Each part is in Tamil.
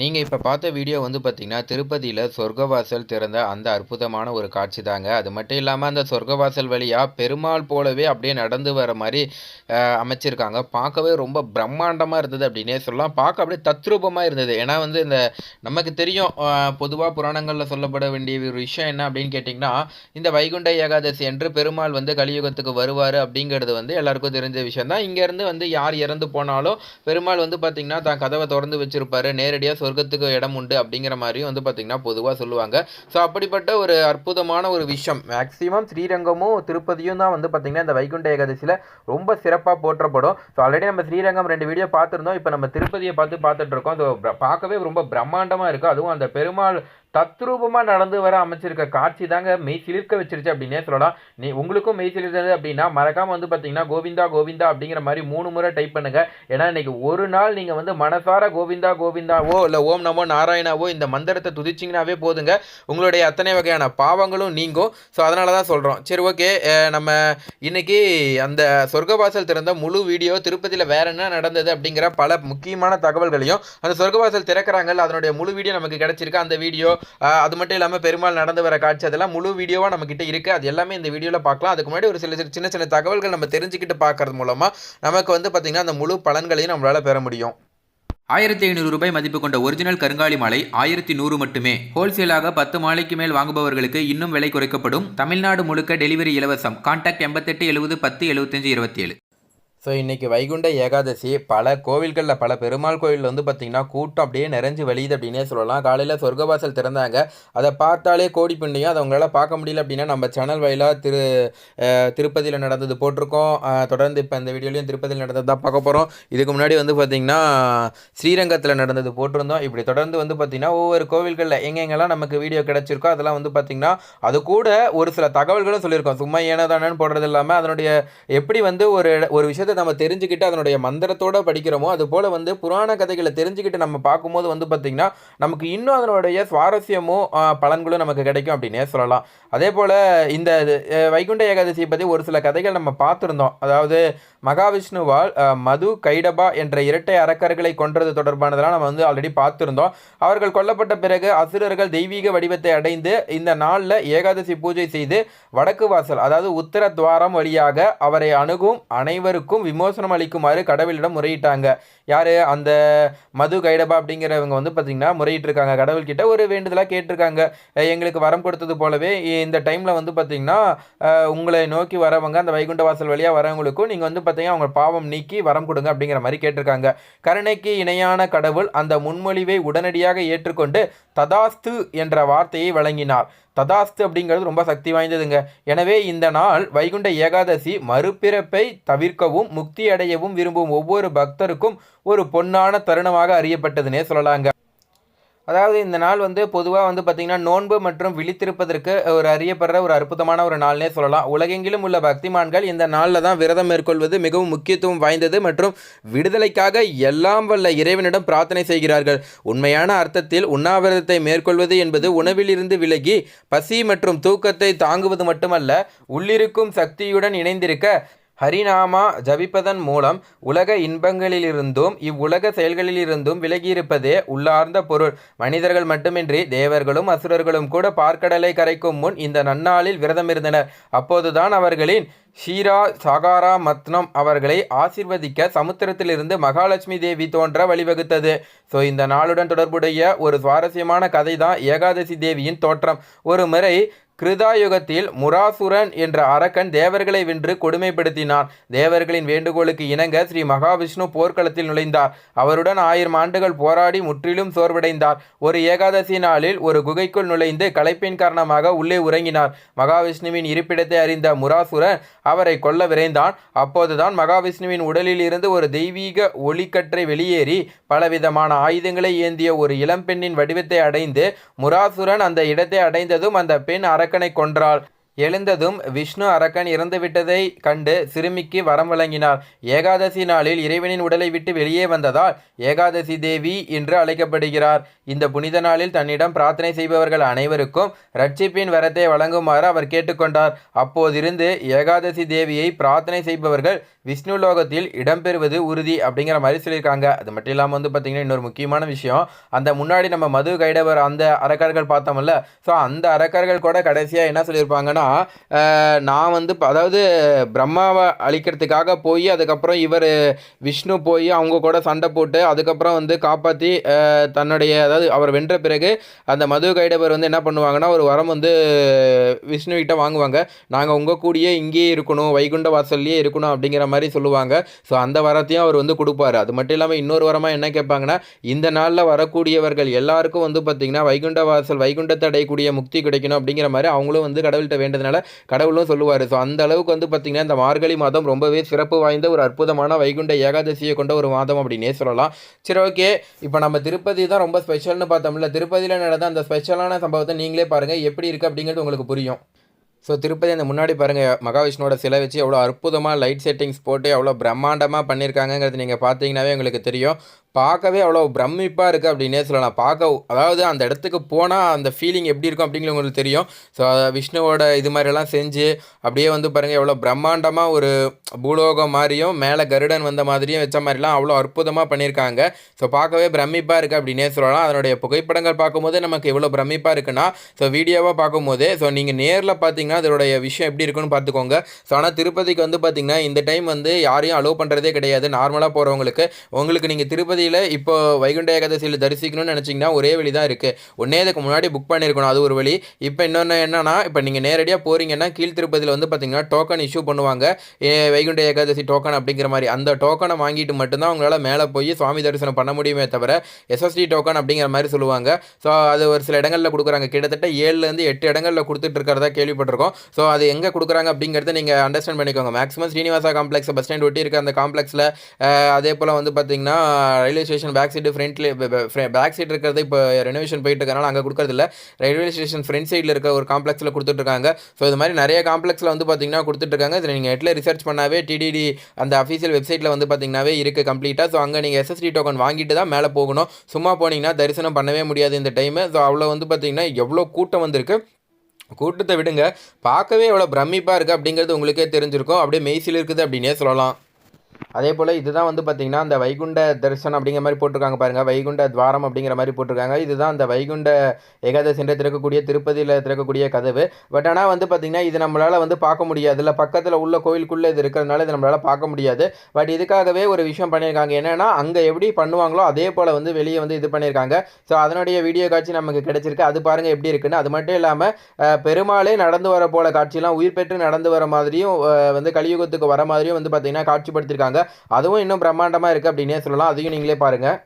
நீங்கள் இப்போ பார்த்த வீடியோ வந்து பார்த்தீங்கன்னா திருப்பதியில் சொர்க்கவாசல் திறந்த அந்த அற்புதமான ஒரு காட்சி தாங்க. அது மட்டும் இல்லாமல் அந்த சொர்க்கவாசல் வழியாக பெருமாள் போலவே அப்படியே நடந்து வர மாதிரி அமைச்சிருக்காங்க. பார்க்கவே ரொம்ப பிரம்மாண்டமாக இருந்தது அப்படின்னே சொல்லலாம். பார்க்க அப்படியே தத்ரூபமாக இருந்தது. ஏன்னா வந்து இந்த நமக்கு தெரியும் பொதுவாக புராணங்களில் சொல்லப்பட வேண்டிய ஒரு விஷயம் என்ன அப்படின்னு கேட்டிங்கன்னா இந்த வைகுண்ட ஏகாதசி என்று பெருமாள் வந்து கலியுகத்துக்கு வருவார் அப்படிங்கிறது வந்து எல்லாருக்கும் தெரிஞ்ச விஷயம் தான். இங்கேருந்து வந்து யார் இறந்து போனாலும் பெருமாள் வந்து பார்த்திங்கன்னா தான் கதவை திறந்து வச்சிருப்பாரு. நேரடியாக சொர்க்கத்துக்கு இடம் உண்டு அப்படிங்கிற மாதிரியும் வந்து பார்த்திங்கன்னா பொதுவாக சொல்லுவாங்க. ஸோ அப்படிப்பட்ட ஒரு அற்புதமான ஒரு விஷயம். மேக்ஸிமம் ஸ்ரீரங்கமும் திருப்பதியும் தான் வந்து பார்த்திங்கன்னா இந்த வைகுண்ட ஏகாதசியில் ரொம்ப சிறப்பாக போற்றப்படும். ஸோ ஆல்ரெடி நம்ம ஸ்ரீரங்கம் ரெண்டு வீடியோ பார்த்துருந்தோம். இப்போ நம்ம திருப்பதியை பார்த்து பார்த்துட்ருக்கோம் அது ஸோ பார்க்கவே ரொம்ப பிரம்மாண்டமாக இருக்குது அதுவும் அந்த பெருமாள் தத்ரூபமாக நடந்து வர அமைச்சிருக்க காட்சி தாங்க மெய் சிலிர்க்க வச்சிருச்சு அப்படின்னே சொல்லலாம். நீ உங்களுக்கும் மெய் சிலிர்த்தது அப்படின்னா மறக்காம வந்து பார்த்தீங்கன்னா கோவிந்தா கோவிந்தா அப்படிங்கிற மாதிரி மூணு முறை டைப் பண்ணுங்க. ஏன்னா இன்னைக்கு ஒரு நாள் நீங்கள் வந்து மனசார கோவிந்தா கோவிந்தாவோ இல்லை ஓம் நமோ நாராயணாவோ இந்த மந்திரத்தை துதிச்சிங்கனாவே போதுங்க. உங்களுடைய அத்தனை வகையான பாவங்களும் நீங்கும். ஸோ அதனால தான் சொல்கிறோம் சரி ஓகே நம்ம இன்னைக்கு அந்த சொர்க்கவாசல் திறந்த முழு வீடியோ திருப்பதியில் வேற என்ன நடந்தது அப்படிங்கிற பல முக்கியமான தகவல்களையும் அந்த சொர்க்கவாசல் திறக்கிறாங்கல்ல அதனுடைய முழு வீடியோ நமக்கு கிடைச்சிருக்கு. அந்த வீடியோ அது மட்டும் இல்லாமல் பெருமாள் நடந்து வர காட்சி அதெல்லாம் முழு வீடியோவாக நம்மக்கிட்ட இருக்குது அது எல்லாமே இந்த வீடியோவில் பார்க்கலாம். அதுக்கு முன்னாடி ஒரு சில சில சின்ன சின்ன தகவல்கள் நம்ம தெரிஞ்சுக்கிட்டு பார்க்கறது மூலமாக நமக்கு வந்து பார்த்திங்கன்னா அந்த முழு பலன்களையும் நம்மளால் பெற முடியும். ஆயிரத்தி ஐநூறு ரூபாய் மதிப்பு கொண்ட ஒரிஜினல் கருங்காலி மாலை ஆயிரத்தி நூறு மட்டுமே. ஹோல்சேலாக பத்து மாலைக்கு மேல் வாங்குபவர்களுக்கு இன்னும் விலை குறைக்கப்படும். தமிழ்நாடு முழுக்க டெலிவரி இலவசம். கான்டாக்ட் எண்பத்தெட்டு எழுபது பத்து எழுபத்தஞ்சு இருபத்தி ஏழு ஸோ இன்றைக்கி வைகுண்ட ஏகாதசி பல கோவில்களில் பல பெருமாள் கோவிலில் வந்து பார்த்திங்கன்னா கூட்டம் அப்படியே நிறைஞ்சு வழியுது அப்படின்னே சொல்லலாம். காலையில் சொர்க்கவாசல் திறந்தாங்க. அதை பார்த்தாலே கோடி பிண்டையும் அதை உங்களால் பார்க்க முடியல அப்படின்னா நம்ம சேனல் வாயிலாக திரு திருப்பதியில் நடந்தது போட்டிருக்கோம். தொடர்ந்து இப்போ இந்த வீடியோலையும் திருப்பதியில் நடந்தது தான் பார்க்க போகிறோம் இதுக்கு முன்னாடி வந்து பார்த்திங்கன்னா ஸ்ரீரங்கத்தில் நடந்தது போட்டிருந்தோம். இப்படி தொடர்ந்து வந்து பார்த்திங்கன்னா ஒவ்வொரு கோவில்களில் எங்கெங்கெல்லாம் நமக்கு வீடியோ கிடச்சிருக்கோ அதெல்லாம் வந்து பார்த்திங்கன்னா அது கூட ஒரு சில தகவல்களும் சொல்லியிருக்கோம். சும்மா ஏனதானு போடுறது இல்லாமல் அதனுடைய எப்படி வந்து ஒரு ஒரு விஷயத்தை நம்ம தெரிஞ்சுக்கிட்டு அதனுடைய மந்திரத்தோடு படிக்கிறோமோ அது போல் வந்து புராண கதைகளை தெரிஞ்சுக்கிட்டு நம்ம பார்க்கும்போது வந்து பார்த்திங்கன்னா நமக்கு இன்னும் அதனுடைய சுவாரஸ்யமும் பலன்களும் நமக்கு கிடைக்கும் அப்படின்னே சொல்லலாம். அதே போல் இந்த வைகுண்ட ஏகாதசியை பற்றி ஒரு சில கதைகள் நம்ம பார்த்துருந்தோம். அதாவது மகாவிஷ்ணுவால் மது கைடபா என்ற இரட்டை அரக்கர்களை கொன்றது தொடர்பானதெல்லாம் நம்ம வந்து ஆல்ரெடி பார்த்துருந்தோம். அவர்கள் கொல்லப்பட்ட பிறகு அசுரர்கள் தெய்வீக வடிவத்தை அடைந்து இந்த நாளில் ஏகாதசி பூஜை செய்து வடக்கு வாசல் அதாவது உத்தர துவாரம் வழியாக அவரை அணுகும் அனைவருக்கும் விமோசனம் அளிக்குமாறு கடவுளிடம் முறையிட்டாங்க. யார்? அந்த மது கைடபா அப்படிங்கிறவங்க வந்து பார்த்திங்கன்னா முறையிட்டிருக்காங்க. கடவுள்கிட்ட ஒரு வேண்டுதலாக கேட்டிருக்காங்க. எங்களுக்கு வரம் கொடுத்தது போலவே இந்த டைமில் வந்து பார்த்திங்கன்னா உங்களை நோக்கி வரவங்க அந்த வைகுண்ட வாசல் வழியாக வரவங்களுக்கும் நீங்கள் வந்து பார்த்தீங்கன்னா அவங்க பாவம் நீக்கி வரம் கொடுங்க அப்படிங்கிற மாதிரி கேட்டிருக்காங்க. கருணைக்கு இணையான கடவுள் அந்த முன்மொழிவை உடனடியாக ஏற்றுக்கொண்டு ததாஸ்து என்ற வார்த்தையை வழங்கினார். ததாஸ்து அப்படிங்கிறது ரொம்ப சக்தி வாய்ந்ததுங்க. எனவே இந்த நாள் வைகுண்ட ஏகாதசி மறுபிறப்பை தவிர்க்கவும் முக்தி அடையவும் விரும்பும் ஒவ்வொரு பக்தருக்கும் ஒரு பொன்னான தருணமாக அறியப்பட்டதுன்னே சொல்லலாங்க. அதாவது இந்த நாள் வந்து பொதுவாக வந்து பார்த்திங்கன்னா நோன்பு மற்றும் விழித்திருப்பதற்கு ஒரு அறியப்படுற ஒரு அற்புதமான ஒரு நாள்னே சொல்லலாம். உலகெங்கிலும் உள்ள பக்திமான்கள் இந்த நாளில் தான் விரதம் மேற்கொள்வது மிகவும் முக்கியத்துவம் வாய்ந்தது மற்றும் விடுதலைக்காக எல்லாம் வல்ல இறைவனிடம் பிரார்த்தனை செய்கிறார்கள். உண்மையான அர்த்தத்தில் உண்ணாவிரதத்தை மேற்கொள்வது என்பது உணவிலிருந்து விலகி பசி மற்றும் தூக்கத்தை தாங்குவது மட்டுமல்ல உள்ளிருக்கும் சக்தியுடன் இணைந்திருக்க ஹரிநாமா ஜபிப்பதன் மூலம் உலக இன்பங்களிலிருந்தும் இவ்வுலக செயல்களிலிருந்தும் விலகியிருப்பதே உள்ளார்ந்த பொருள். மனிதர்கள் மட்டுமின்றி தேவர்களும் அசுரர்களும் கூட பார்க்கடலை கரைக்கும் முன் இந்த நன்னாளில் விரதமிருந்தனர். அப்போதுதான் அவர்களின் ஷீரா சகாரா மத்னம் அவர்களை ஆசிர்வதிக்க சமுத்திரத்திலிருந்து மகாலட்சுமி தேவி தோன்ற வழிவகுத்தது. ஸோ இந்த நாளுடன் தொடர்புடைய ஒரு சுவாரஸ்யமான கதை தான் ஏகாதசி தேவியின் தோற்றம். ஒரு முறை கிருதாயுகத்தில் முராசுரன் என்ற அரக்கன் தேவர்களை வென்று கொடுமைப்படுத்தினான். தேவர்களின் வேண்டுகோளுக்கு இணங்க ஸ்ரீ மகாவிஷ்ணு போர்க்களத்தில் நுழைந்தார். அவருடன் ஆயிரம் ஆண்டுகள் போராடி முற்றிலும் சோர்வடைந்தார். ஒரு ஏகாதசி நாளில் ஒரு குகைக்குள் நுழைந்து களைப்பின் காரணமாக உள்ளே உறங்கினார். மகாவிஷ்ணுவின் இருப்பிடத்தை அறிந்த முராசுரன் அவரை கொல்ல விரைந்தான். அப்போதுதான் மகாவிஷ்ணுவின் உடலில் இருந்து ஒரு தெய்வீக ஒளிக்கற்றை வெளியேறி பலவிதமான ஆயுதங்களை ஏந்திய ஒரு இளம்பெண்ணின் வடிவத்தை அடைந்து முராசுரன் அந்த இடத்தை அடைந்ததும் அந்த பெண் அரக்க அரக்கனை கொன்றால் எழுந்ததும் விஷ்ணு அரக்கன் இறந்துவிட்டதை கண்டு சிறுமிக்கு வரம் வழங்கினார். ஏகாதசி நாளில் இறைவனின் உடலை விட்டு வெளியே வந்ததால் ஏகாதசி தேவி என்று அழைக்கப்படுகிறார். இந்த புனித நாளில் தன்னிடம் பிரார்த்தனை செய்பவர்கள் அனைவருக்கும் ரட்சிப்பின் வரத்தை வழங்குமாறு அவர் கேட்டுக்கொண்டார். அப்போதிருந்து ஏகாதசி தேவியை பிரார்த்தனை செய்பவர்கள் விஷ்ணு லோகத்தில் இடம்பெறுவது உறுதி அப்படிங்கிற மாதிரி சொல்லியிருக்காங்க. அது மட்டும் இல்லாமல் வந்து பார்த்திங்கன்னா இன்னொரு முக்கியமான விஷயம். அந்த முன்னாடி நம்ம மது கைடவர் அந்த அரக்கர்கள் பார்த்தோம்ல. ஸோ அந்த அரக்கர்கள் கூட கடைசியாக என்ன சொல்லியிருப்பாங்கன்னா என்னென்னா நான் வந்து அதாவது பிரம்மாவை அழிக்கிறதுக்காக போய் அதுக்கப்புறம் இவர் விஷ்ணு போய் அவங்க கூட சண்டை போட்டு அதுக்கப்புறம் வந்து காப்பாற்றி தன்னுடைய அதாவது அவர் வென்ற பிறகு அந்த மது கைடவர் வந்து என்ன பண்ணுவாங்கன்னா ஒரு வரம் வந்து விஷ்ணுக்கிட்ட வாங்குவாங்க. நாங்கள் உங்கள் கூடயே இங்கேயே இருக்கணும் வைகுண்ட வாசல்லையே இருக்கணும் அப்படிங்கிற மாதிரி சொல்லுவாங்க. ஸோ அந்த வரத்தையும் அவர் வந்து கொடுப்பாரு. அது மட்டும் இல்லாமல் இன்னொரு வரமாக என்ன கேட்பாங்கன்னா இந்த நாளில் வரக்கூடியவர்கள் எல்லாருக்கும் வந்து பார்த்திங்கன்னா வைகுண்ட வாசல் வைகுண்டத்தை அடையக்கூடிய முக்தி கிடைக்கணும் அப்படிங்கிற மாதிரி அவங்களும் வந்து கடவுள்கிட்ட அப்படின்றதுனால கடவுளும் சொல்லுவார். ஸோ அந்த அளவுக்கு வந்து பார்த்திங்கன்னா இந்த மார்கழி மாதம் ரொம்பவே சிறப்பு வாய்ந்த ஒரு அற்புதமான வைகுண்ட ஏகாதசியை கொண்ட ஒரு மாதம் அப்படின்னே சொல்லலாம். சரி ஓகே இப்போ நம்ம திருப்பதி தான் ரொம்ப ஸ்பெஷல்னு பார்த்தோம்ல. திருப்பதியில் நடந்த அந்த ஸ்பெஷலான சம்பவத்தை நீங்களே பாருங்கள் எப்படி இருக்குது அப்படிங்கிறது உங்களுக்கு புரியும். ஸோ திருப்பதி அந்த முன்னாடி பாருங்கள் மகாவிஷ்ணுவோட சிலை வச்சு எவ்வளோ அற்புதமாக லைட் செட்டிங்ஸ் போட்டு எவ்வளோ பிரம்மாண்டமாக பண்ணியிருக்காங்கங்கிறது நீங்கள் பார்த்தீங்கன்னாவே உங்களுக்கு தெரியும். பார்க்கவே அவ்வளோ பிரமிப்பாக இருக்குது அப்படின்னே சொல்லலாம். பார்க்க அதாவது அந்த இடத்துக்கு போனால் அந்த ஃபீலிங் எப்படி இருக்கும் அப்படிங்கிற உங்களுக்கு தெரியும். ஸோ விஷ்ணுவோட இது மாதிரிலாம் செஞ்சு அப்படியே வந்து பாருங்கள் எவ்வளோ பிரம்மாண்டமாக ஒரு பூலோகம் மாதிரியும் மேலே கருடன் வந்த மாதிரியும் வச்ச மாதிரிலாம் அவ்வளோ அற்புதமாக பண்ணியிருக்காங்க. ஸோ பார்க்கவே பிரமிப்பாக இருக்குது அப்படின்னே சொல்லலாம். அதனுடைய புகைப்படங்கள் பார்க்கும்போது நமக்கு எவ்வளோ பிரமிப்பாக இருக்குன்னா ஸோ வீடியோவாக பார்க்கும்போது ஸோ நீங்கள் நேரில் பார்த்தீங்கன்னா அதனுடைய விஷயம் எப்படி இருக்குன்னு பார்த்துக்கோங்க. ஸோ ஆனால் திருப்பதிக்கு வந்து பார்த்தீங்கன்னா இந்த டைம் வந்து யாரையும் அலோவ் பண்ணுறதே கிடையாது. நார்மலாக போகிறவங்களுக்கு உங்களுக்கு நீங்கள் திருப்பதி திருப்பதியில் இப்போ வைகுண்ட ஏகாதசியில் தரிசிக்கணும்னு நினச்சிங்கன்னா ஒரே வழி தான் இருக்குது ஒன்றே இதுக்கு முன்னாடி புக் பண்ணியிருக்கணும் அது ஒரு வழி. இப்போ இன்னொன்று என்னென்னா இப்போ நீங்கள் நேரடியாக போகிறீங்கன்னா கீழ் திருப்பதியில் வந்து பார்த்தீங்கன்னா டோக்கன் இஷ்யூ பண்ணுவாங்க. ஏ, வைகுண்ட ஏகாதசி டோக்கன் அப்படிங்கிற மாதிரி. அந்த டோக்கனை வாங்கிட்டு மட்டும்தான் உங்களால் மேலே போய் சுவாமி தரிசனம் பண்ண முடியுமே தவிர எஸ்எஸ்டி டோக்கன் அப்படிங்கிற மாதிரி சொல்லுவாங்க. ஸோ அது ஒரு சில இடங்களில் கொடுக்குறாங்க. கிட்டத்தட்ட ஏழுலேருந்து எட்டு இடங்களில் கொடுத்துட்டு இருக்கிறதா கேள்விப்பட்டிருக்கோம். ஸோ அது எங்கே கொடுக்குறாங்க அப்படிங்கிறத நீங்கள் அண்டர்ஸ்டாண்ட் பண்ணிக்கோங்க. Maximum Srinivasa complex bus stand ஒட்டி இருக்க அந்த காம்ப்ளெக்ஸில் அதே போல் வந்து பார்த்தீங்கன்னா ரயில்வே ஸ்டேஷன் பேக் சைடு ஃப்ரண்ட்ல பேக் சைடு இருக்கிறது இப்போ ரெனோவேஷன் போயிட்டு இருக்கனால அங்கே கொடுக்கறதில்ல. ரயில்வே ஸ்டேஷன் ஃப்ரண்ட் சைடில் இருக்க ஒரு காம்ப்ளெக்ஸில் கொடுத்துட்ருக்காங்க ஸோ இது மாதிரி நிறைய காம்ப்ளெக்ஸில் வந்து பார்த்தீங்கன்னா கொடுத்துட்ருக்காங்க இதில் நீங்கள் நெட்டில் ரிசர்ச் பண்ணாவே டிடிடி அந்த அஃபீஷியல் வெப்சைட்டில் வந்து பார்த்தீங்கன்னாவே இருக்குது கம்ப்ளீட்டாக ஸோ அங்கே நீங்கள் எஸ்எஸ்டி டோக்கன் வாங்கிட்டு தான் மேலே போகணும். சும்மா போனீங்கன்னா தரிசனம் பண்ணவே முடியாது இந்த டைமு ஸோ அவ்வளோ வந்து பார்த்தீங்கன்னா எவ்வளோ கூட்டம் வந்திருக்கு. கூட்டத்தை விடுங்க. பார்க்கவே எவ்வளோ பிரமிப்பாக இருக்குது அப்படிங்கிறது உங்களுக்கே தெரிஞ்சிருக்கும். அப்படியே மெய்சில் இருக்குது அப்படின்னே சொல்லலாம். அதே போல் இதுதான் வந்து பார்த்திங்கன்னா அந்த வைகுண்ட தரிசனம் அப்படிங்கிற மாதிரி போட்டிருக்காங்க பாருங்கள் வைகுண்ட துவாரம் அப்படிங்கிற மாதிரி போட்டிருக்காங்க. இதுதான் அந்த வைகுண்ட ஏகாதசி என்று திறக்கக்கூடிய திருப்பதியில் திறக்கக்கூடிய கதவு. பட் ஆனால் வந்து பார்த்திங்கன்னா இது நம்மளால் வந்து பார்க்க முடியாது இல்லை பக்கத்தில் உள்ள கோயிலுக்குள்ளே இது இருக்கிறதுனால இது நம்மளால் பார்க்க முடியாது. பட் இதுக்காகவே ஒரு விஷயம் பண்ணியிருக்காங்க. என்னென்னா அங்கே எப்படி பண்ணுவாங்களோ அதே போல் வந்து வெளியே வந்து இது பண்ணியிருக்காங்க. ஸோ அதனுடைய வீடியோ காட்சி நமக்கு கிடச்சிருக்கு. அது பாருங்கள் எப்படி இருக்குன்னு. அது மட்டும் இல்லாமல் பெருமாளே நடந்து வர போல காட்சியெலாம் உயிர் பெற்று நடந்து வர மாதிரியும் வந்து கலியுகத்துக்கு வர மாதிரியும் வந்து பார்த்திங்கன்னா காட்சிப்படுத்தியிருக்காங்க அதுவும் இன்னும் பிரம்மாண்டமாக இருக்குது அப்படின்னே சொல்லலாம். அதையும் நீங்களே பாருங்கள்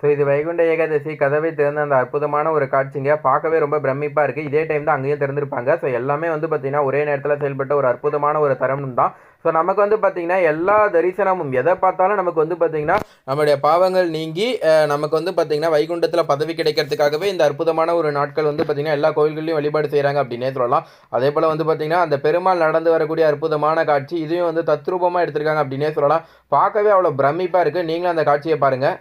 ஸோ இது வைகுண்ட ஏகாதசி கதவை திறந்த அந்த அற்புதமான ஒரு காட்சிங்க. பார்க்கவே ரொம்ப பிரமிப்பாக இருக்குது இதே டைம் தான் அங்கேயும் திறந்திருப்பாங்க. ஸோ எல்லாமே வந்து பார்த்திங்கன்னா ஒரே நேரத்தில் செயல்பட்ட ஒரு அற்புதமான ஒரு தருணம் தான். ஸோ நமக்கு வந்து பார்த்திங்கன்னா எல்லா தரிசனமும் எதை பார்த்தாலும் நமக்கு வந்து பார்த்திங்கன்னா நம்மளுடைய பாவங்கள் நீங்கி நமக்கு வந்து பார்த்திங்கன்னா வைகுண்டத்தில் பதவி கிடைக்கிறதுக்காகவே இந்த அற்புதமான ஒரு நாட்கள் வந்து பார்த்திங்கன்னா எல்லா கோயில்கள்லையும் வழிபாடு செய்கிறாங்க அப்படின்னே சொல்லலாம். அதே போல் வந்து பார்த்திங்கன்னா அந்த பெருமாள் நடந்து வரக்கூடிய அற்புதமான காட்சி இதையும் வந்து தத்ரூபமாக எடுத்திருக்காங்க அப்படின்னே சொல்லலாம். பார்க்கவே அவ்வளோ பிரமிப்பாக இருக்குது நீங்களும் அந்த காட்சியை பாருங்கள்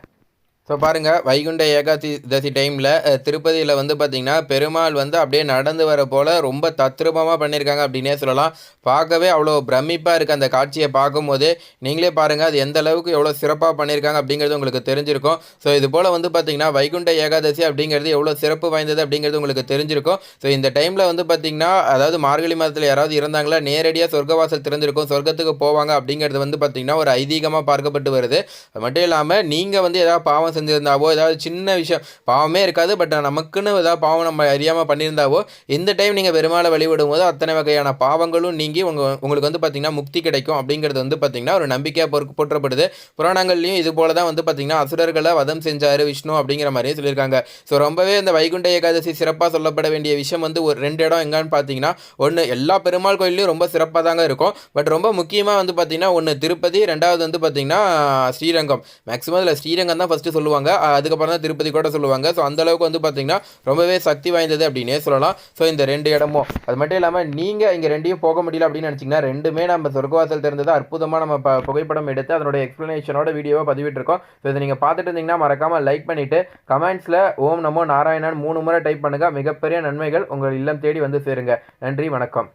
ஸோ பாருங்கள் வைகுண்ட ஏகாதசி டைமில் திருப்பதியில் வந்து பார்த்திங்கன்னா பெருமாள் வந்து அப்படியே நடந்து வர போல் ரொம்ப தத்ரூபமாக பண்ணியிருக்காங்க அப்படின்னே சொல்லலாம். பார்க்கவே அவ்வளோ பிரமிப்பாக இருக்குது அந்த காட்சியை பார்க்கும்போதே. நீங்களே பாருங்கள் அது எந்த அளவுக்கு எவ்வளோ சிறப்பாக பண்ணியிருக்காங்க அப்படிங்கிறது உங்களுக்கு தெரிஞ்சிருக்கும். ஸோ இது போல் வந்து பார்த்திங்கன்னா வைகுண்ட ஏகாதசி அப்படிங்கிறது எவ்வளோ சிறப்பு வாய்ந்தது அப்படிங்கிறது உங்களுக்கு தெரிஞ்சிருக்கும். ஸோ இந்த டைமில் வந்து பார்த்திங்கன்னா அதாவது மார்கழி மாதத்தில் யாராவது இருந்தாங்களா நேரடியாக சொர்க்கவாசல் திறந்திருக்கும் சொர்க்கத்துக்கு போவாங்க அப்படிங்கிறது வந்து பார்த்திங்கன்னா ஒரு ஐதீகமாக பார்க்கப்பட்டு வருது. அது மட்டும் இல்லாமல் நீங்கள் வந்து ஏதாவது பாவம் பாவம் செஞ்சுருந்தாவோ ஏதாவது சின்ன விஷயம் பாவமே இருக்காது பட் நமக்குன்னு ஏதாவது பாவம் நம்ம அறியாமல் பண்ணியிருந்தாவோ இந்த டைம் நீங்கள் பெருமாளை வழிபடும் போது அத்தனை வகையான பாவங்களும் நீங்கி உங்க உங்களுக்கு வந்து பார்த்தீங்கன்னா முக்தி கிடைக்கும் அப்படிங்கிறது வந்து பார்த்தீங்கன்னா ஒரு நம்பிக்கையாக பொறு போற்றப்படுது. புராணங்கள்லையும் இது போல தான் வந்து பார்த்தீங்கன்னா அசுரர்களை வதம் செஞ்சார் விஷ்ணு அப்படிங்கிற மாதிரியே சொல்லியிருக்காங்க. ஸோ ரொம்பவே இந்த வைகுண்ட ஏகாதசி சிறப்பாக சொல்லப்பட வேண்டிய விஷயம் வந்து ஒரு ரெண்டு இடம் எங்கன்னு பார்த்தீங்கன்னா ஒன்று எல்லா பெருமாள் கோயிலையும் ரொம்ப சிறப்பாக தாங்க இருக்கும். பட் ரொம்ப முக்கியமாக வந்து பார்த்தீங்கன்னா ஒன்று திருப்பதி ரெண்டாவது வந்து பார்த்தீங்கன்னா ஸ்ரீரங்கம். மேக்ஸிமம் இதில் ஸ்ரீரங்கம் தான் ஃபஸ்ட்டு சொல்லுவாங்க. சொல்லுவாங்க. அதுக்கப்புறம் தான் திருப்பதி கூட சொல்லுவாங்க. ஸோ அந்த அளவுக்கு வந்து பார்த்தீங்கன்னா ரொம்பவே சக்தி வாய்ந்தது அப்படின்னே சொல்லலாம். ஸோ இந்த ரெண்டு இடமும். அது மட்டும் இல்லாமல் நீங்கள் இங்கே ரெண்டையும் போக முடியல அப்படின்னு நினச்சிங்கன்னா ரெண்டுமே நம்ம சொர்க்கவாசல் திறந்தது அற்புதமாக நம்ம ப புகைப்படம் எடுத்து அதனுடைய எக்ஸ்ப்ளனேஷனோட வீடியோவை பதிவிட்டிருக்கோம். ஸோ இதை நீங்கள் பார்த்துட்டு இருந்தீங்கன்னா மறக்காமல் லைக் பண்ணிவிட்டு கமெண்ட்ஸில் ஓம் நமோ நாராயணன் மூணு முறை டைப் பண்ணுங்கள் மிகப்பெரிய நன்மைகள் உங்கள் இல்லம் தேடி வந்து சேருங்க. நன்றி வணக்கம்.